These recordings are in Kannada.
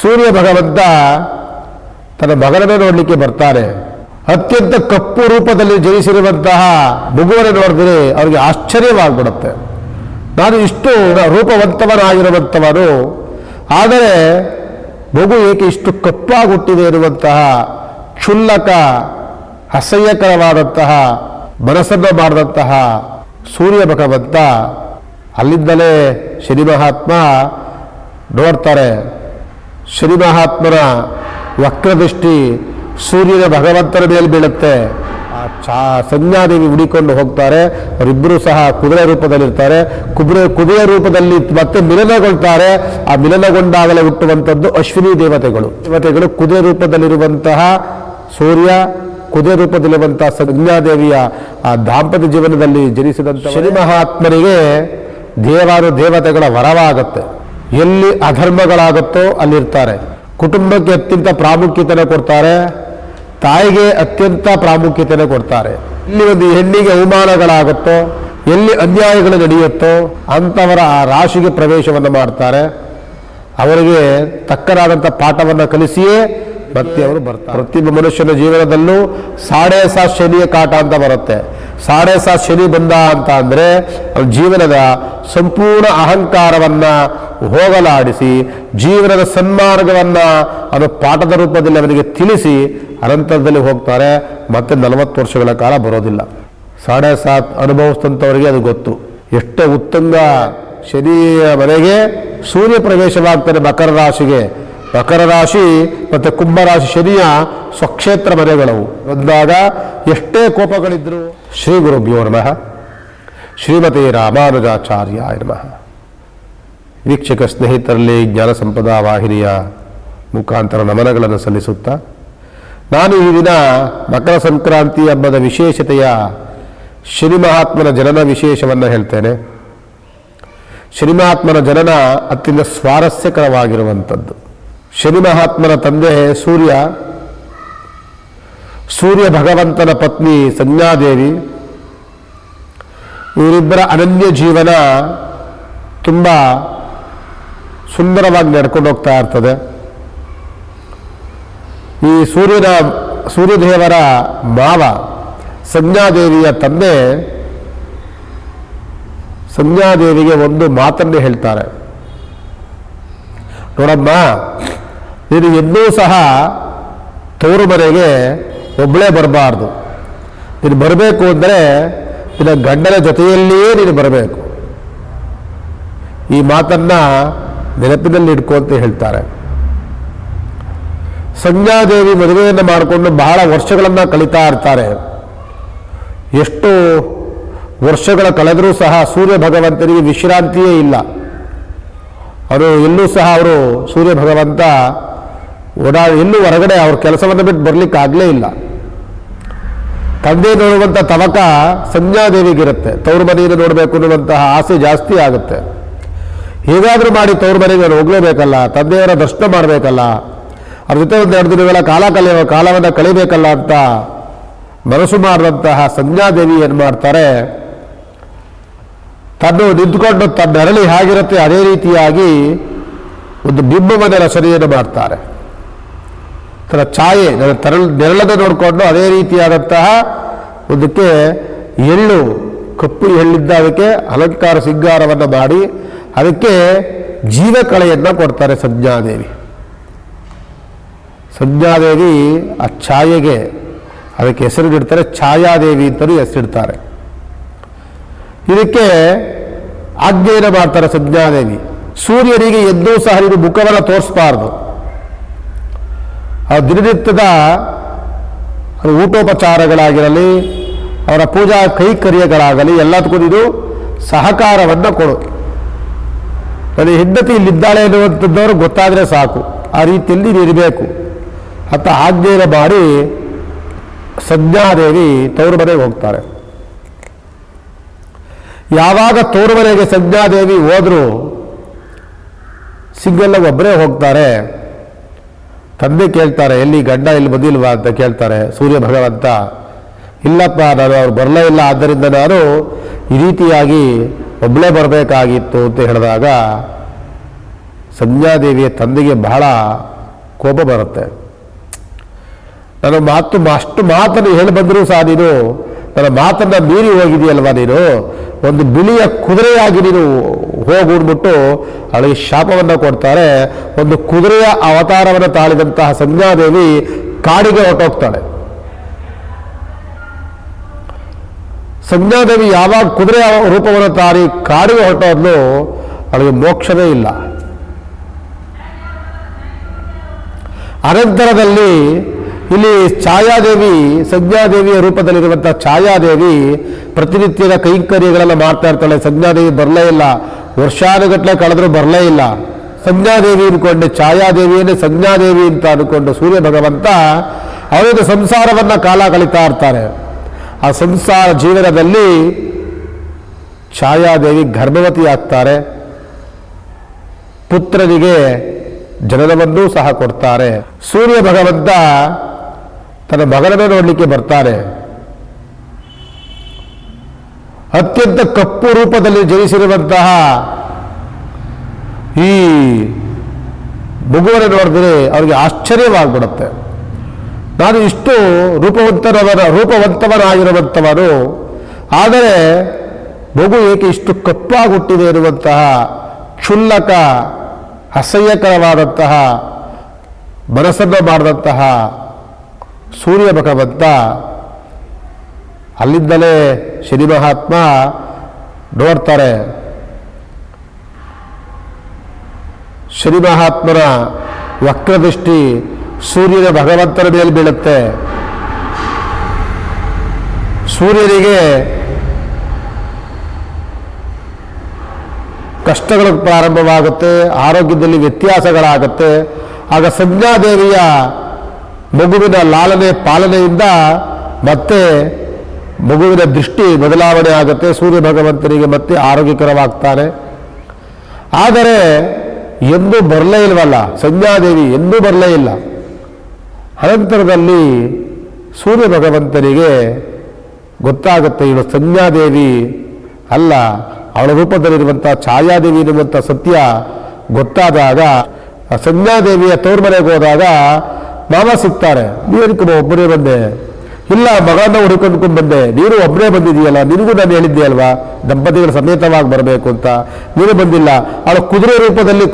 ಸೂರ್ಯ ಭಗವಂತ ತನ್ನ ಮಗನನ್ನೇ ನೋಡಲಿಕ್ಕೆ ಬರ್ತಾರೆ. ಅತ್ಯಂತ ಕಪ್ಪು ರೂಪದಲ್ಲಿ ಜನಿಸಿರುವಂತಹ ಮಗುವನ್ನು ನೋಡಿದ್ರೆ ಅವರಿಗೆ ಆಶ್ಚರ್ಯವಾಗ್ಬಿಡುತ್ತೆ. ನಾನು ಇಷ್ಟು ರೂಪವಂತವನಾಗಿರುವಂಥವನು, ಆದರೆ ಮಗು ಏಕೆ ಇಷ್ಟು ಕಪ್ಪಾಗಿ ಹುಟ್ಟಿದೆ ಇರುವಂತಹ ಕ್ಷುಲ್ಲಕ, ಅಸಹ್ಯಕರವಾದಂತಹ, ಮನಸ್ಸನ್ನು ಮಾಡಿದಂತಹ ಸೂರ್ಯ ಭಗವಂತ ಅಲ್ಲಿಂದಲೇ ಶನಿ ಮಹಾತ್ಮ ನೋಡ್ತಾರೆ. ಶನಿ ಮಹಾತ್ಮರ ವಕ್ರದೃಷ್ಟಿ ಸೂರ್ಯನ ಭಗವಂತನ ಮೇಲೆ ಬೀಳುತ್ತೆ. ಆ ಚಾ ಸಂಜ್ಞಾದೇವಿ ಹುಡಿಕೊಂಡು ಹೋಗ್ತಾರೆ. ಅವರಿಬ್ಬರು ಸಹ ಕುದುರೆ ರೂಪದಲ್ಲಿರ್ತಾರೆ. ಕುದುರೆ ಕುದುರೆ ರೂಪದಲ್ಲಿ ಮತ್ತೆ ಮಿಲನಗೊಳ್ತಾರೆ. ಆ ಮಿಲನಗೊಂಡಾಗಲೇ ಹುಟ್ಟುವಂಥದ್ದು ಅಶ್ವಿನಿ ದೇವತೆಗಳು. ದೇವತೆಗಳು ಕುದುರೆ ರೂಪದಲ್ಲಿರುವಂತಹ ಸೂರ್ಯ, ಕುದುರೆ ರೂಪದಲ್ಲಿರುವಂತಹ ಸಂಜ್ಞಾದೇವಿಯ ಆ ದಾಂಪತ್ಯ ಜೀವನದಲ್ಲಿ ಜನಿಸಿದಂಥ ಶ್ರೀ ಮಹಾತ್ಮರಿಗೆ ದೇವಾನು ದೇವತೆಗಳ ವರವಾಗುತ್ತೆ. ಎಲ್ಲಿ ಅಧರ್ಮಗಳಾಗುತ್ತೋ ಅಲ್ಲಿರ್ತಾರೆ. ಕುಟುಂಬಕ್ಕೆ ಅತ್ಯಂತ ಪ್ರಾಮುಖ್ಯತೆಯನ್ನು ಕೊಡ್ತಾರೆ. ತಾಯಿಗೆ ಅತ್ಯಂತ ಪ್ರಾಮುಖ್ಯತೆಯನ್ನು ಕೊಡ್ತಾರೆ. ಇಲ್ಲಿ ಒಂದು ಹೆಣ್ಣಿಗೆ ಅವಮಾನಗಳಾಗುತ್ತೋ, ಎಲ್ಲಿ ಅನ್ಯಾಯಗಳು ನಡೆಯುತ್ತೋ ಅಂಥವರ ಆ ರಾಶಿಗೆ ಪ್ರವೇಶವನ್ನು ಮಾಡ್ತಾರೆ. ಅವರಿಗೆ ತಕ್ಕನಾದಂಥ ಪಾಠವನ್ನು ಕಲಿಸಿಯೇ ಮತ್ತೆ ಅವರು ಬರ್ತಾರೆ. ಪ್ರತಿಯೊಬ್ಬ ಮನುಷ್ಯನ ಜೀವನದಲ್ಲೂ ಸಾಡೆ ಸಾ ಶನಿಯ ಕಾಟ ಅಂತ ಬರುತ್ತೆ. ಸಾಡೆ ಸಾತ್ ಶನಿ ಬಂದ ಅಂತ ಅಂದರೆ ಜೀವನದ ಸಂಪೂರ್ಣ ಅಹಂಕಾರವನ್ನು ಹೋಗಲಾಡಿಸಿ, ಜೀವನದ ಸನ್ಮಾರ್ಗವನ್ನು ಅದು ಪಾಠದ ರೂಪದಲ್ಲಿ ಅವನಿಗೆ ತಿಳಿಸಿ ಅನಂತರದಲ್ಲಿ ಹೋಗ್ತಾರೆ. ಮತ್ತೆ ನಲವತ್ತು ವರ್ಷಗಳ ಕಾಲ ಬರೋದಿಲ್ಲ. ಸಾಡೆ ಸಾತ್ ಅನುಭವಿಸಿದಂಥವರಿಗೆ ಅದು ಗೊತ್ತು. ಎಷ್ಟೇ ಉತ್ತಂಗ ಶನಿಯ ಮನೆಗೆ ಸೂರ್ಯ ಪ್ರವೇಶವಾಗ್ತಾರೆ ಮಕರ ರಾಶಿಗೆ. ಮಕರ ರಾಶಿ ಮತ್ತು ಕುಂಭರಾಶಿ ಶನಿಯ ಸ್ವಕ್ಷೇತ್ರ ಮನೆಗಳವು ಬಂದಾಗ ಎಷ್ಟೇ ಕೋಪಗಳಿದ್ದರು ಶ್ರೀ ಗುರುಭ್ಯೋ ನಮಃ. ಶ್ರೀಮತಿ ರಾಮಾನುಜಾಚಾರ್ಯ ನಮಃ. ವೀಕ್ಷಕ ಸ್ನೇಹಿತರಲ್ಲಿ, ಜ್ಞಾನ ಸಂಪದಾ ವಾಹಿನಿಯ ಮುಖಾಂತರ ನಮನಗಳನ್ನು ಸಲ್ಲಿಸುತ್ತಾ, ನಾನು ಈ ದಿನ ಮಕರ ಸಂಕ್ರಾಂತಿ ಹಬ್ಬದ ವಿಶೇಷತೆಯ ಶ್ರೀ ಮಹಾತ್ಮನ ಜನನ ವಿಶೇಷವನ್ನು ಹೇಳ್ತೇನೆ. ಶನಿ ಮಹಾತ್ಮನ ಜನನ ಅತ್ಯಂತ ಸ್ವಾರಸ್ಯಕರವಾಗಿರುವಂಥದ್ದು. ಶನಿ ಮಹಾತ್ಮನ ತಂದೆ ಸೂರ್ಯ ಸೂರ್ಯ ಭಗವಂತನ ಪತ್ನಿ ಸಂಜ್ಞಾದೇವಿ ಇವರಿಬ್ಬರ ಅನನ್ಯ ಜೀವನ ತುಂಬ ಸುಂದರವಾಗಿ ನಡ್ಕೊಂಡು ಹೋಗ್ತಾ ಇರ್ತದೆ. ಈ ಸೂರ್ಯನ, ಸೂರ್ಯದೇವರ ಮಾವ ಸಂಜ್ಞಾದೇವಿಯ ತಂದೆ ಸಂಜ್ಞಾದೇವಿಗೆ ಒಂದು ಮಾತನ್ನೇ ಹೇಳ್ತಾರೆ. ನೋಡಮ್ಮ ನೀನು ಎಂದೂ ಸಹ ತವರು ಮನೆಗೆ ಒಬ್ಬಳೇ ಬರಬಾರ್ದು. ನೀನು ಬರಬೇಕು ಅಂದರೆ ನಿನ್ನ ಗಂಡನ ಜೊತೆಯಲ್ಲಿಯೇ ನೀನು ಬರಬೇಕು. ಈ ಮಾತನ್ನ ನೆನಪಿನಲ್ಲಿ ಇಟ್ಕೊ ಅಂತ ಹೇಳ್ತಾರೆ. ಸಂಜ್ಞಾದೇವಿ ಮದುವೆಯನ್ನು ಮಾಡಿಕೊಂಡು ಬಹಳ ವರ್ಷಗಳನ್ನು ಕಳೀತಾ ಇರ್ತಾರೆ. ಎಷ್ಟು ವರ್ಷಗಳ ಕಳೆದರೂ ಸಹ ಸೂರ್ಯ ಭಗವಂತನಿಗೆ ವಿಶ್ರಾಂತಿಯೇ ಇಲ್ಲ. ಅವರು ಎಲ್ಲೂ ಸಹ ಅವರು ಸೂರ್ಯ ಭಗವಂತ ಓಡಾ ಇನ್ನೂ ಹೊರಗಡೆ ಅವ್ರ ಕೆಲಸವನ್ನು ಬಿಟ್ಟು ಬರ್ಲಿಕ್ಕೆ ಆಗಲೇ ಇಲ್ಲ. ತಂದೆ ನೋಡುವಂಥ ತವಕ ಸಂಜ್ಞಾದೇವಿಗಿರುತ್ತೆ ತವ್ರ ಮನೆಯನ್ನು ನೋಡಬೇಕು ಅನ್ನುವಂತಹ ಆಸೆ ಜಾಸ್ತಿ ಆಗುತ್ತೆ. ಹೇಗಾದರೂ ಮಾಡಿ ತವ್ರ ಮನೆಗೆ ನಾನು ಹೋಗಲೇಬೇಕಲ್ಲ, ತಂದೆಯವರ ದರ್ಶನ ಮಾಡಬೇಕಲ್ಲ ಅದ್ರ ಜೊತೆ ಒಂದು ಎರಡು ದಿನಗಳ ಕಾಲ ಕಲಿಯುವ ಕಾಲವನ್ನು ಕಳಿಬೇಕಲ್ಲ ಅಂತ ಮನಸ್ಸು ಮಾಡಿದಂತಹ ಸಂಜ್ಞಾದೇವಿ ಏನು ಮಾಡ್ತಾರೆ? ತನ್ನು ನಿಂತ್ಕೊಂಡು ತನ್ನ ಅರಳಿ ಹೇಗಿರುತ್ತೆ, ಅದೇ ರೀತಿಯಾಗಿ ಒಂದು ಬಿಂಬವನ್ನ ರಚನೆಯನ್ನು ಮಾಡ್ತಾರೆ. ತನ್ನ ಛಾಯೆ ನನ್ನ ನೆರಳದ ನೋಡಿಕೊಂಡು ಅದೇ ರೀತಿಯಾದಂತಹ ಒಂದಕ್ಕೆ ಎಳ್ಳು ಕಪ್ಪು ಎಳ್ಳಿದ್ದ ಅದಕ್ಕೆ ಅಲಂಕಾರ ಸಿಂಗಾರವನ್ನು ಮಾಡಿ ಅದಕ್ಕೆ ಜೀವಕಳೆಯನ್ನು ಕೊಡ್ತಾರೆ ಸಂಜ್ಞಾದೇವಿ. ಸಂಜ್ಞಾದೇವಿ ಆ ಛಾಯೆಗೆ ಅದಕ್ಕೆ ಹೆಸರಿಡ್ತಾರೆ ಛಾಯಾದೇವಿ ಅಂತಲೂ ಹೆಸರಿಡ್ತಾರೆ ಇದಕ್ಕೆ ಆಜ್ಞೆಯನ್ನು ಮಾಡ್ತಾರೆ ಸಂಜ್ಞಾದೇವಿ. ಸೂರ್ಯನಿಗೆ ಎದ್ದೂ ಸಹ ಇದು ಮುಖವನ್ನು ತೋರಿಸಬಾರ್ದು. ಆ ದಿನನಿತ್ಯದ ಊಟೋಪಚಾರಗಳಾಗಿರಲಿ, ಅವರ ಪೂಜಾ ಕೈಕರ್ಯಗಳಾಗಲಿ, ಎಲ್ಲದಕ್ಕೂ ಇದು ಸಹಕಾರವನ್ನು ಕೊಡು ನನ್ನ ಹೆಂಡತಿ ಇಲ್ಲಿದ್ದಾಳೆ ಎನ್ನುವಂಥದ್ದವರು ಗೊತ್ತಾದರೆ ಸಾಕು. ಆ ರೀತಿಯಲ್ಲಿ ನೀರಬೇಕು ಅಂತ ಆಜ್ಞೆಯ ಮಾಡಿ ಸಂಜ್ಞಾದೇವಿ ತವರು ಮನೆಗೆ ಹೋಗ್ತಾರೆ. ಯಾವಾಗ ತವರು ಮನೆಗೆ ಸಂಜ್ಞಾದೇವಿ ಹೋದರೂ ಸಿಂಗಲ್ಲ ಒಬ್ಬರೇ ಹೋಗ್ತಾರೆ. ತಂದೆ ಕೇಳ್ತಾರೆ, ಎಲ್ಲಿ ಗಂಡ ಇಲ್ಲಿ ಬಂದಿಲ್ವಾ ಅಂತ ಕೇಳ್ತಾರೆ, ಸೂರ್ಯ ಭಗವಂತ, ಇಲ್ಲಪ್ಪ, ನಾನು ಅವ್ರು ಬರಲೇ ಇಲ್ಲ, ಆದ್ದರಿಂದ ನಾನು ಈ ರೀತಿಯಾಗಿ ಒಬ್ಬಳೇ ಬರಬೇಕಾಗಿತ್ತು ಅಂತ ಹೇಳಿದಾಗ ಸಂಧ್ಯಾದೇವಿಯ ತಂದೆಗೆ ಬಹಳ ಕೋಪ ಬರುತ್ತೆ. ನನ್ನ ಮಾತು, ಅಷ್ಟು ಮಾತನ್ನು ಹೇಳಿ ಬಂದರೂ ಸಹ ನೀನು, ನನ್ನ ಮಾತನ್ನು ಮೀರಿ ಹೋಗಿದೆಯಲ್ವಾ ನೀನು? ಒಂದು ಬಿಳಿಯ ಕುದುರೆಯಾಗಿ ನೀನು ಹೋಗ್ಬಿಟ್ಟು ಅವಳಿಗೆ ಶಾಪವನ್ನು ಕೊಡ್ತಾರೆ. ಒಂದು ಕುದುರೆಯ ಅವತಾರವನ್ನು ತಾಳಿದಂತಹ ಸಂಜ್ಞಾದೇವಿ ಕಾಡಿಗೆ ಹೊರಟೋಗ್ತಾಳೆ. ಸಂಜ್ಞಾದೇವಿ ಯಾವಾಗ ಕುದುರೆ ರೂಪವನ್ನು ತಾರಿ ಕಾಡಿಗೆ ಹೊರಟೋದ್ಲು ಅವಳಿಗೆ ಮೋಕ್ಷವೇ ಇಲ್ಲ. ಅನಂತರದಲ್ಲಿ ಇಲ್ಲಿ ಛಾಯಾದೇವಿ ಸಂಜ್ಞಾದೇವಿಯ ರೂಪದಲ್ಲಿರುವಂತಹ ಛಾಯಾದೇವಿ ಪ್ರತಿನಿತ್ಯದ ಕೈಂಕರ್ಯಗಳೆಲ್ಲ ಮಾಡ್ತಾ ಇರ್ತಾಳೆ. ಸಂಜ್ಞಾದೇವಿ ಬರಲೇ ಇಲ್ಲ. ವರ್ಷಾನುಗಟ್ಟಲೆ ಕಳೆದ್ರೂ ಬರಲೇ ಇಲ್ಲ. ಸಂಜ್ಞಾದೇವಿ ಅನ್ಕೊಂಡೆ ಛಾಯಾದೇವಿಯನ್ನೇ ಸಂಜ್ಞಾದೇವಿ ಅಂತ ಅಂದ್ಕೊಂಡು ಸೂರ್ಯ ಭಗವಂತ ಅವರಿಗೆ ಸಂಸಾರವನ್ನು ಕಾಲ ಕಳೀತಾ ಇರ್ತಾರೆ ಆ ಸಂಸಾರ ಜೀವನದಲ್ಲಿ ಛಾಯಾದೇವಿ ಗರ್ಭವತಿ ಆಗ್ತಾರೆ. ಪುತ್ರನಿಗೆ ಜನನವನ್ನೂ ಸಹ ಕೊಡ್ತಾರೆ. ಸೂರ್ಯ ಭಗವಂತ ತನ್ನ ಮಗನನ್ನೇ ನೋಡಲಿಕ್ಕೆ ಬರ್ತಾರೆ. ಅತ್ಯಂತ ಕಪ್ಪು ರೂಪದಲ್ಲಿ ಜನಿಸಿರುವಂತಹ ಈ ಮಗುವನ್ನು ನೋಡಿದ್ರೆ ಅವರಿಗೆ ಆಶ್ಚರ್ಯವಾಗ್ಬಿಡುತ್ತೆ. ನಾನು ಇಷ್ಟು ರೂಪವಂತರವರ ರೂಪವಂತವನಾಗಿರುವಂಥವನು, ಆದರೆ ಮಗು ಏಕೆ ಇಷ್ಟು ಕಪ್ಪಾಗಿ ಹುಟ್ಟಿದೆ ಇರುವಂತಹ ಕ್ಷುಲ್ಲಕ, ಅಸಹ್ಯಕರವಾದಂತಹ, ಮನಸ್ಸನ್ನು ಮಾಡಿದಂತಹ ಸೂರ್ಯ ಭಗವಂತ ಅಲ್ಲಿಂದಲೇ ಶನಿ ಮಹಾತ್ಮ ನೋಡ್ತಾರೆ. ಶನಿ ಮಹಾತ್ಮನ ವಕ್ರದೃಷ್ಟಿ ಸೂರ್ಯನ ಭಗವಂತನ ಮೇಲೆ ಬೀಳುತ್ತೆ. ಸೂರ್ಯನಿಗೆ ಕಷ್ಟಗಳು ಪ್ರಾರಂಭವಾಗುತ್ತೆ, ಆರೋಗ್ಯದಲ್ಲಿ ವ್ಯತ್ಯಾಸಗಳಾಗುತ್ತೆ. ಆಗ ಸಂಜ್ಞಾದೇವಿಯ ಮಗುವಿನ ಲಾಲನೆ ಪಾಲನೆಯಿಂದ ಮತ್ತೆ ಮಗುವಿನ ದೃಷ್ಟಿ ಬದಲಾವಣೆ ಆಗುತ್ತೆ, ಸೂರ್ಯ ಭಗವಂತನಿಗೆ ಮತ್ತೆ ಆರೋಗ್ಯಕರವಾಗ್ತಾನೆ. ಆದರೆ ಎಂದೂ ಬರಲೇ ಇಲ್ವಲ್ಲ, ಸಂಧ್ಯಾದೇವಿ ಎಂದೂ ಬರಲೇ ಇಲ್ಲ. ಅನಂತರದಲ್ಲಿ ಸೂರ್ಯ ಭಗವಂತನಿಗೆ ಗೊತ್ತಾಗುತ್ತೆ, ಇವಳು ಸಂಧ್ಯಾದೇವಿ ಅಲ್ಲ, ಅವಳ ರೂಪದಲ್ಲಿರುವಂಥ ಛಾಯಾದೇವಿ ಎನ್ನುವಂಥ ಸತ್ಯ ಗೊತ್ತಾದಾಗ, ಸಂಧ್ಯಾದೇವಿಯ ತೋರ್ಮನೆಗೆ ಹೋದಾಗ ಮಾವ ಸಿಗ್ತಾರೆ. ನೀನಕ್ಕೆ ಒಬ್ಬರೇ ಬಂದೆ. ಇಲ್ಲ ಮಗನ ಹುಡುಕೊಂಡ್ಕೊಂಡು ಬಂದೆ. ನೀನು ಒಬ್ಬನೇ ಬಂದಿದೆಯಲ್ಲ ನಿನಗೂ ನಾನು ಹೇಳಿದ್ದೆ ಅಲ್ವಾ? ದಂಪತಿಗಳು ಸಮೇತವಾಗಿ ಬರಬೇಕು ಅಂತ. ನೀನು ಬಂದಿಲ್ಲ. ಅವಳು ಕುದುರೆ ರೂಪದಲ್ಲಿ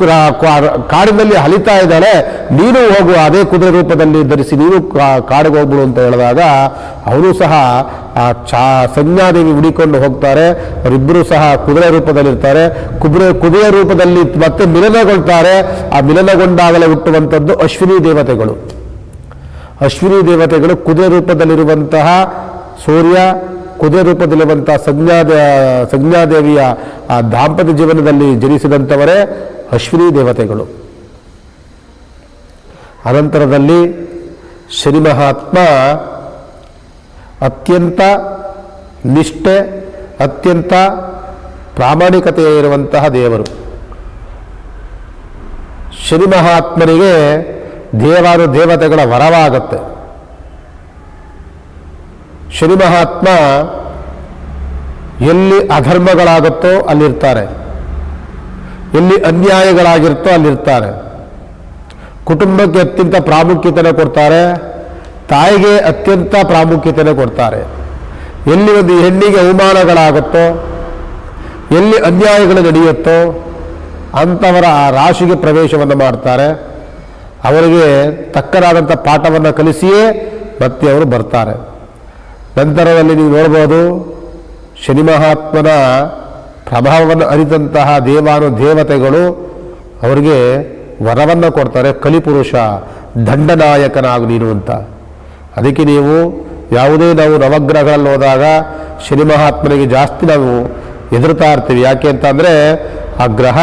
ಕಾಡಿನಲ್ಲಿ ಹಲಿತಾ ಇದ್ದಾಳೆ. ನೀನು ಹೋಗು, ಅದೇ ಕುದುರೆ ರೂಪದಲ್ಲಿ ಧರಿಸಿ ನೀನು ಕಾಡಿಗೆ ಹೋಗ್ಬಿಡು ಅಂತ ಹೇಳಿದಾಗ ಅವನು ಸಹ, ಆ, ಚಾ, ಸಂಜ್ಞಾದೇವಿ ಹುಡಿಕೊಂಡು ಹೋಗ್ತಾರೆ. ಅವರಿಬ್ಬರು ಸಹ ಕುದುರೆ ರೂಪದಲ್ಲಿರ್ತಾರೆ. ಕುದುರೆ ಕುದುರೆ ರೂಪದಲ್ಲಿ ಮತ್ತೆ ಮಿಲನಗೊಳ್ತಾರೆ. ಆ ಮಿಲನಗೊಂಡಾಗಲೇ ಹುಟ್ಟುವಂಥದ್ದು ಅಶ್ವಿನಿ ದೇವತೆಗಳು. ಅಶ್ವಿನಿ ದೇವತೆಗಳು ಕುದುರೆ ರೂಪದಲ್ಲಿರುವಂತಹ ಸೂರ್ಯ, ಕುದುರೆ ರೂಪದಲ್ಲಿರುವಂತಹ ಸಂಜ್ಞಾದ ಸಂಜ್ಞಾದೇವಿಯ ಆ ದಾಂಪತ್ಯ ಜೀವನದಲ್ಲಿ ಜನಿಸಿದಂಥವರೇ ಅಶ್ವಿನಿ ದೇವತೆಗಳು. ಅನಂತರದಲ್ಲಿ ಶನಿ ಮಹಾತ್ಮ ಅತ್ಯಂತ ನಿಷ್ಠೆ, ಅತ್ಯಂತ ಪ್ರಾಮಾಣಿಕತೆ ಇರುವಂತಹ ದೇವರು. ಶನಿ ಮಹಾತ್ಮನಿಗೆ ದೇವಾನು ದೇವತೆಗಳ ವರವಾಗುತ್ತೆ. ಶನಿ ಮಹಾತ್ಮ ಎಲ್ಲಿ ಅಧರ್ಮಗಳಾಗುತ್ತೋ ಅಲ್ಲಿರ್ತಾರೆ. ಎಲ್ಲಿ ಅನ್ಯಾಯಗಳಾಗಿರುತ್ತೋ ಅಲ್ಲಿರ್ತಾರೆ. ಕುಟುಂಬಕ್ಕೆ ಅತ್ಯಂತ ಪ್ರಾಮುಖ್ಯತೆಯನ್ನು ಕೊಡ್ತಾರೆ, ತಾಯಿಗೆ ಅತ್ಯಂತ ಪ್ರಾಮುಖ್ಯತೆಯನ್ನು ಕೊಡ್ತಾರೆ. ಎಲ್ಲಿ ಒಂದು ಹೆಣ್ಣಿಗೆ ಅವಮಾನಗಳಾಗುತ್ತೋ, ಎಲ್ಲಿ ಅನ್ಯಾಯಗಳು ನಡೆಯುತ್ತೋ ಅಂಥವರ ಆ ರಾಶಿಗೆ ಪ್ರವೇಶವನ್ನು ಮಾಡ್ತಾರೆ. ಅವರಿಗೆ ತಕ್ಕನಾದಂಥ ಪಾಠವನ್ನು ಕಲಿಸಿಯೇ ಮತ್ತೆ ಅವರು ಬರ್ತಾರೆ. ನಂತರದಲ್ಲಿ ನೀವು ನೋಡ್ಬೋದು, ಶನಿ ಮಹಾತ್ಮನ ಪ್ರಭಾವವನ್ನು ಅರಿತಂತಹ ದೇವಾನು ದೇವತೆಗಳು ಅವರಿಗೆ ವರವನ್ನು ಕೊಡ್ತಾರೆ, ಕಲಿಪುರುಷ, ದಂಡನಾಯಕನಾಗು ನೀನು ಅಂತ. ಅದಕ್ಕೆ ನೀವು ಯಾವುದೇ ನಾವು ನವಗ್ರಹಗಳಲ್ಲಿ ಹೋದಾಗ ಶನಿ ಮಹಾತ್ಮನಿಗೆ ಜಾಸ್ತಿ ನಾವು ಹೆದರ್ತಾ ಇರ್ತೀವಿ. ಯಾಕೆ ಅಂತಂದರೆ ಆ ಗ್ರಹ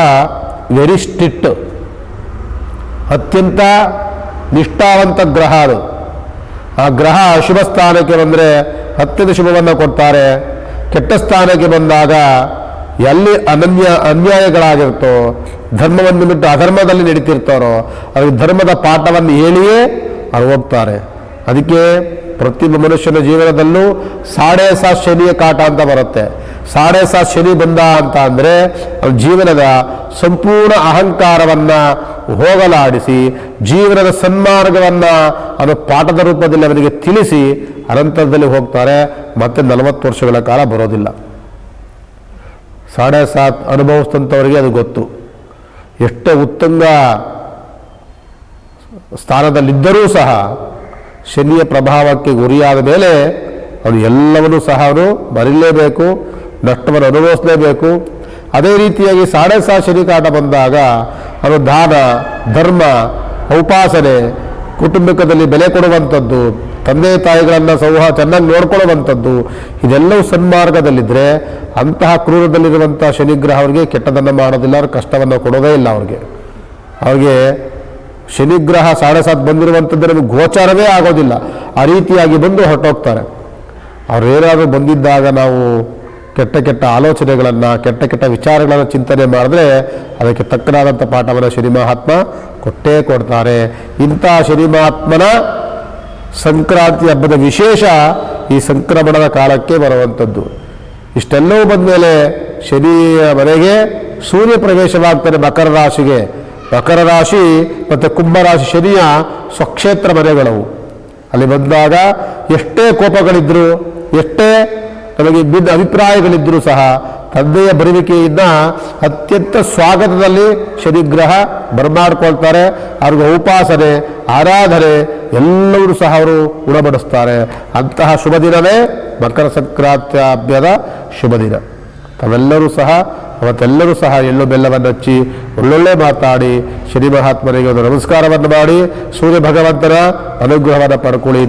ವೆರಿ ಸ್ಟ್ರಿಕ್ಟ್ ಅತ್ಯಂತ ನಿಷ್ಠಾವಂತ ಗ್ರಹ ಅದು. ಆ ಗ್ರಹ ಅಶುಭ ಸ್ಥಾನಕ್ಕೆ ಬಂದರೆ ಅತ್ಯಂತ ಶುಭವನ್ನು ಕೊಡ್ತಾರೆ. ಕೆಟ್ಟ ಸ್ಥಾನಕ್ಕೆ ಬಂದಾಗ ಎಲ್ಲಿ ಅನನ್ಯ ಅನ್ಯಾಯಗಳಾಗಿರ್ತೋ ಧರ್ಮವನ್ನು ಬಿಟ್ಟು ಅಧರ್ಮದಲ್ಲಿ ನಡೀತಿರ್ತಾರೋ ಅದಕ್ಕೆ ಧರ್ಮದ ಪಾಠವನ್ನು ಹೇಳಿಯೇ ಅವ್ರು ಹೋಗ್ತಾರೆ. ಅದಕ್ಕೆ ಪ್ರತಿಯೊಬ್ಬ ಮನುಷ್ಯನ ಜೀವನದಲ್ಲೂ ಸಾಡೆ ಸಾ ಶನಿಯ ಕಾಟ ಅಂತ ಬರುತ್ತೆ. ಸಾಡೆ ಸಾತ್ ಶನಿ ಬಂದ ಅಂತ ಅಂದರೆ ಅವ್ರ ಜೀವನದ ಸಂಪೂರ್ಣ ಅಹಂಕಾರವನ್ನ ಹೋಗಲಾಡಿಸಿ, ಜೀವನದ ಸನ್ಮಾರ್ಗವನ್ನು ಅದು ಪಾಠದ ರೂಪದಲ್ಲಿ ಅವರಿಗೆ ತಿಳಿಸಿ ಅನಂತರದಲ್ಲಿ ಹೋಗ್ತಾರೆ. ಮತ್ತೆ ನಲವತ್ತು ವರ್ಷಗಳ ಕಾಲ ಬರೋದಿಲ್ಲ. ಸಾಡೆ ಸಾತ್ ಅನುಭವಿಸಿದಂಥವರಿಗೆ ಅದು ಗೊತ್ತು. ಎಷ್ಟೋ ಉತ್ತಂಗ ಸ್ಥಾನದಲ್ಲಿದ್ದರೂ ಸಹ ಶನಿಯ ಪ್ರಭಾವಕ್ಕೆ ಗುರಿಯಾದ ಮೇಲೆ ಅವನು ಎಲ್ಲವನ್ನೂ ಸಹ ಅವನು ಬರೀಲೇಬೇಕು, ನಷ್ಟವನ್ನು ಅನುಭವಿಸಲೇಬೇಕು. ಅದೇ ರೀತಿಯಾಗಿ ಸಾಡೆ ಸಾ ಶನಿ ಕಾಟ ಬಂದಾಗ ಅವನು ದಾನ ಧರ್ಮ ಉಪಾಸನೆ ಕುಟುಂಬಕದಲ್ಲಿ ಬೆಲೆ ಕೊಡುವಂಥದ್ದು, ತಂದೆ ತಾಯಿಗಳನ್ನು ಸೌಹ ಚೆನ್ನಾಗಿ ನೋಡ್ಕೊಳ್ಳುವಂಥದ್ದು, ಇದೆಲ್ಲವೂ ಸನ್ಮಾರ್ಗದಲ್ಲಿದ್ದರೆ ಅಂತಹ ಕ್ರೂರದಲ್ಲಿರುವಂಥ ಶನಿಗ್ರಹ ಅವರಿಗೆ ಕೆಟ್ಟದನ್ನು ಮಾಡೋದಿಲ್ಲ, ಅವ್ರ ಕಷ್ಟವನ್ನು ಕೊಡೋದೇ ಇಲ್ಲ ಅವ್ರಿಗೆ. ಅವ್ರಿಗೆ ಶನಿಗ್ರಹ ಸಾಡೆ ಸಾತ್ ಬಂದಿರುವಂಥದ್ದು ಗೋಚಾರವೇ ಆಗೋದಿಲ್ಲ. ಆ ರೀತಿಯಾಗಿ ಬಂದು ಹೊರಟೋಗ್ತಾರೆ. ಅವ್ರೇನಾದರೂ ಬಂದಿದ್ದಾಗ ನಾವು ಕೆಟ್ಟ ಕೆಟ್ಟ ಆಲೋಚನೆಗಳನ್ನು, ಕೆಟ್ಟ ಕೆಟ್ಟ ವಿಚಾರಗಳನ್ನು ಚಿಂತನೆ ಮಾಡಿದ್ರೆ ಅದಕ್ಕೆ ತಕ್ಕನಾದಂಥ ಪಾಠವನ್ನು ಶನಿ ಮಹಾತ್ಮ ಕೊಟ್ಟೇ ಕೊಡ್ತಾರೆ. ಇಂಥ ಶನಿ ಮಹಾತ್ಮನ ಸಂಕ್ರಾಂತಿ ಹಬ್ಬದ ವಿಶೇಷ ಈ ಸಂಕ್ರಮಣದ ಕಾಲಕ್ಕೆ ಬರುವಂಥದ್ದು. ಇಷ್ಟೆಲ್ಲವೂ ಬಂದಮೇಲೆ ಶನಿಯ ಮನೆಗೆ ಸೂರ್ಯ ಪ್ರವೇಶವಾಗ್ತಾರೆ ಮಕರ ರಾಶಿಗೆ. ಮಕರ ರಾಶಿ ಮತ್ತು ಕುಂಭರಾಶಿ ಶನಿಯ ಸ್ವಕ್ಷೇತ್ರ ಮನೆಗಳವು. ಅಲ್ಲಿ ಬಂದಾಗ ಎಷ್ಟೇ ಕೋಪಗಳಿದ್ರು, ಎಷ್ಟೇ ನಮಗೆ ಬಿದ್ದ ಅಭಿಪ್ರಾಯಗಳಿದ್ದರೂ ಸಹ ತಂದೆಯ ಬರುವಿಕೆಯಿಂದ ಅತ್ಯಂತ ಸ್ವಾಗತದಲ್ಲಿ ಶನಿಗ್ರಹ ಬರಮಾಡ್ಕೊಳ್ತಾರೆ, ಅವ್ರಿಗೆ ಉಪಾಸನೆ, ಆರಾಧನೆ ಎಲ್ಲರೂ ಸಹ ಅವರು ಉಣಬಡಿಸ್ತಾರೆ. ಅಂತಹ ಶುಭ ದಿನವೇ ಮಕರ ಸಂಕ್ರಾಂತಿ ಹಬ್ಬದ ಶುಭ ದಿನ. ತಾವೆಲ್ಲರೂ ಸಹ, ಅವತ್ತೆಲ್ಲರೂ ಸಹ ಎಳ್ಳು ಬೆಲ್ಲವನ್ನು ಹಚ್ಚಿ ಒಳ್ಳೊಳ್ಳೆ ಮಾತಾಡಿ, ಶನಿ ಮಹಾತ್ಮನಿಗೆ ಒಂದು ನಮಸ್ಕಾರವನ್ನು ಮಾಡಿ, ಸೂರ್ಯ ಭಗವಂತನ ಅನುಗ್ರಹವನ್ನು ಪಡ್ಕೊಳ್ಳಿ.